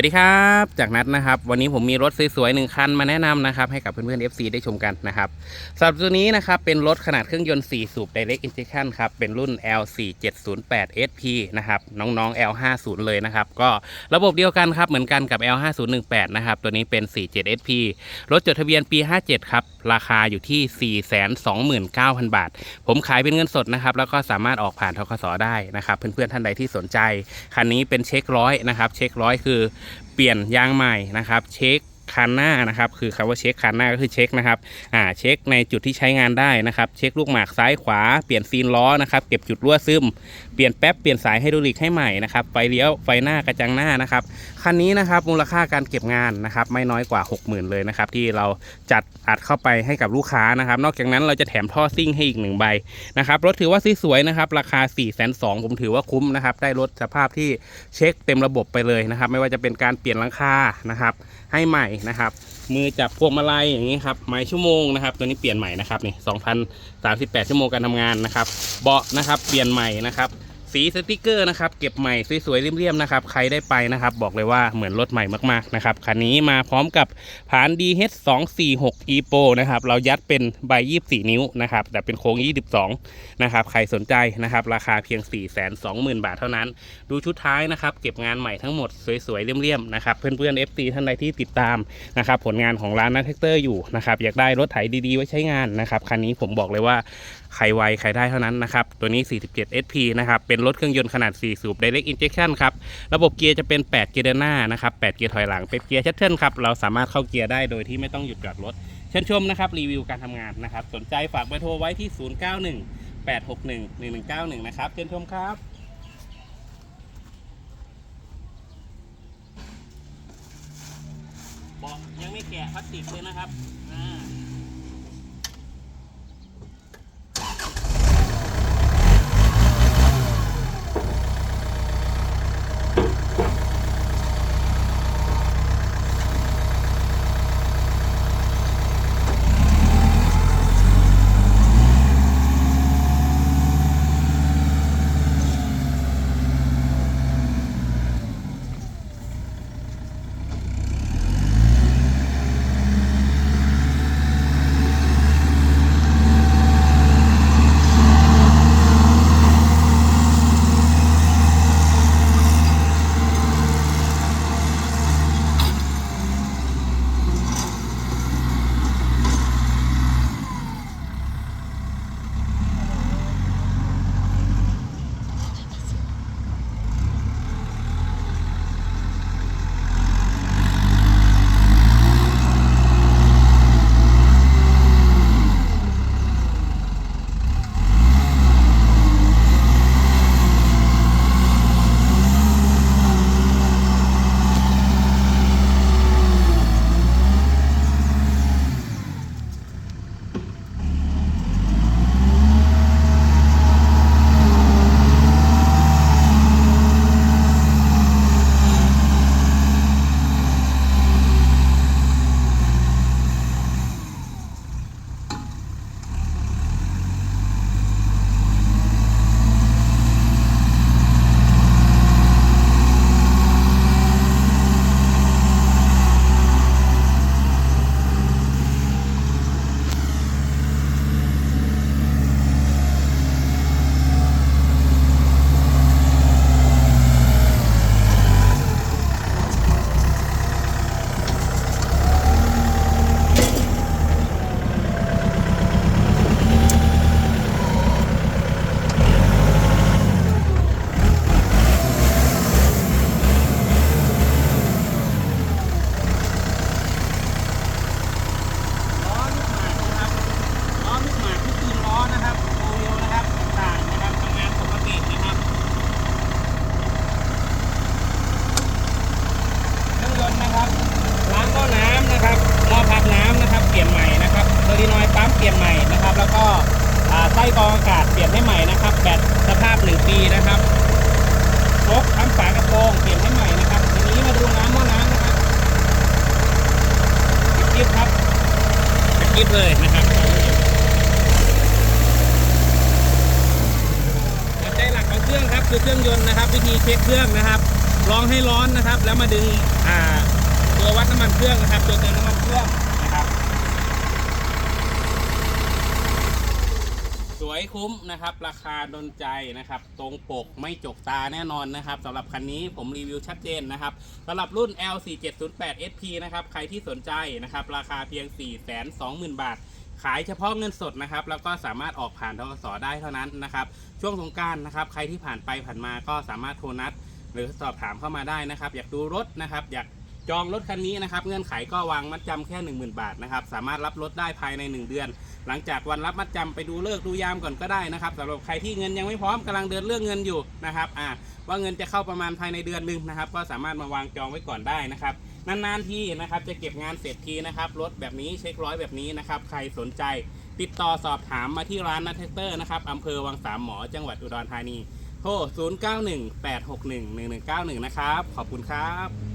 วัสดีครับ จากนัดนะครับ วันนี้ผมมีรถสวยๆหนึ่งคันมาแนะนำนะครับ ให้กับเพื่อนๆ FC ได้ชมกันนะครับสำหรับตัวนี้นะครับ เป็นรถขนาดเครื่องยนต์ 4 สูบ Direct Injection ครับ เป็นรุ่น L4708 SP นะครับ น้องๆ L50 เลยนะครับ ก็ระบบเดียวกันครับ เหมือนกันกับ L5018 นะครับ ตัวนี้เป็น 47 SP รถจดทะเบียนปี 57 ครับ ราคาอยู่ที่ 429,000 บาท ผมขายเป็นเงินสดนะครับ แล้วก็สามารถออกผ่านทกสได้นะครับ เพื่อนๆท่านใดที่สนใจ คันนี้เป็นเช็คร้อยนะครับ เช็คร้อยคือเปลี่ยนยางใหม่นะครับ เช็ค คันหน้านะครับคือคำว่าเช็คคันหน้าก็คือเช็คนะครับอ่าเช็คในจุดที่ใช้งานได้นะครับเช็คลูกหมากซ้ายขวาเปลี่ยนซีนล้อนะครับเก็บจุดรั่วซึม เปลี่ยนแป๊บเปลี่ยนสายไฮดรอลิกให้ใหม่นะครับไฟเลี้ยวไฟหน้ากระจังหน้านะครับคันนี้นะครับมูลค่าการเก็บงานนะครับไม่น้อยกว่า 60,000 เลยนะครับที่เราจัดอัดเข้าไปให้กับลูกค้านะครับนอกจากนั้นเราจะแถมท่อซิ่งให้อีกหนึ่งใบนะครับรถถือว่าสวยๆนะครับราคา 4 2 0 0 0ผมถือว่าคุ้มนะครับได้รถสภาพที่เช็คเต็มระบบไปเลยนะครับไม่ว่าจะเป็นการเปลี่ยนหลังคานะครับให้ใหม่นะครับ มือจับพวงมาลัยอย่างนี้ครับไม้ชั่วโมงนะครับ ตัวนี้เปลี่ยนใหม่นะครับนี่สองพันสามสิบแปดชั่วโมงการทำงานนะครับ เบาะนะครับ เปลี่ยนใหม่นะครับ สีสติกเกอร์นะครับเก็บใหม่สวยๆเรียมๆนะครับใครได้ไปนะครับ บอกเลยว่าเหมือนรถใหม่มากๆนะครับคันนี้มาพร้อมกับผาน DH 2 4 6 e Pro นะครับเรายัดเป็นใบ 24 นิ้วนะครับแต่เป็นโค้ง 22 นะครับใครสนใจนะครับราคาเพียง 420,000 บาทเท่านั้น ดูชุดท้ายนะครับเก็บงานใหม่ทั้งหมดสวยๆเรียมๆนะครับเพื่อนๆ FT ท่านใดที่ติดตามนะครับผลงานของร้านนัทแท็กเตอร์อยู่นะครับอยากได้รถไถดีๆ ไว้ใช้งานนะครับคันนี้ผมบอกเลยว่าใครไวใครได้เท่านั้นนะครับ ตัวนี้ 47 SP นะครับ เป็นรถเครื่องยนต์ขนาด 4 สูบ Direct Injection ครับ ระบบเกียร์จะเป็น 8 เกียร์เดินหน้านะครับ 8 เกียร์ถอยหลัง เป็นเกียร์ชัตเทิลครับ เราสามารถเข้าเกียร์ได้โดยที่ไม่ต้องหยุดจอดรถ เชิญชมนะครับ รีวิวการทำงานนะครับ สนใจฝากเบอร์โทรไว้ที่ 091 861 1191 นะครับ เชิญชมครับบอกยังไม่แกะพลาสติกเลยนะครับอ่า เปลี่ยนใหม่นะครับเทอร์ดินอยปั๊มเปลี่ยนใหม่นะครับ แล้วก็ไส้กรองอากาศเปลี่ยนให้ใหม่นะครับแบตสภาพ 1 ปีนะครับโชคทั้งฝากระโปรงเปลี่ยนให้ใหม่นะครับทีนี้มาดูน้ำหม้อน้ำนะครับกิ๊บครับกิ๊บเลยนะครับปัจจัยหลักของเครื่องครับคือเครื่องยนต์นะครับ วิธีเช็คเครื่องนะครับลองให้ร้อนนะครับ แล้วมาดึงตัววัดน้ำมันเครื่องนะครับ ตัวเติมน้ำมันเครื่อง นะครับสวยคุ้มนะครับ ราคาโดนใจนะครับ ตรงปกไม่จกตาแน่นอนนะครับสำหรับคันนี้ผมรีวิวชัดเจนนะครับสำหรับรุ่น L4708 SP นะครับ ใครที่สนใจนะครับ ราคาเพียง 420,000 บาท ขายเฉพาะเงินสดนะครับ แล้วก็สามารถออกผ่านทกสได้เท่านั้นนะครับ ช่วงสงการนะครับใครที่ผ่านไปผ่านมาก็สามารถโทรนัด หรือสอบถามเข้ามาได้นะครับ อยากดูรถนะครับ อยาก จองรถคันนี้นะครับเงื่อนไขก็วางมัดจำแค่ 10,000 บาทนะครับสามารถรับรถได้ภายใน 1 เดือน หลังจากวันรับมัดจำไปดูเลิกดูยามก่อนก็ได้นะครับสำหรับใครที่เงินยังไม่พร้อมกำลังเดินเรื่องเงินอยู่นะครับอ่าว่าเงินจะเข้าประมาณภายในเดือนหนึ่งนะครับ ก็สามารถมาวางจองไว้ก่อนได้นะครับนานๆทีนะครับจะเก็บงานเสร็จทีนะครับรถแบบนี้เช็คร้อยแบบนี้นะครับใครสนใจ ติดต่อสอบถามมาที่ร้านนัทเตอร์นะครับอำเภอวังสามหมอจังหวัดอุดรธานีโทร0918611191 นะครับ ขอบคุณครับ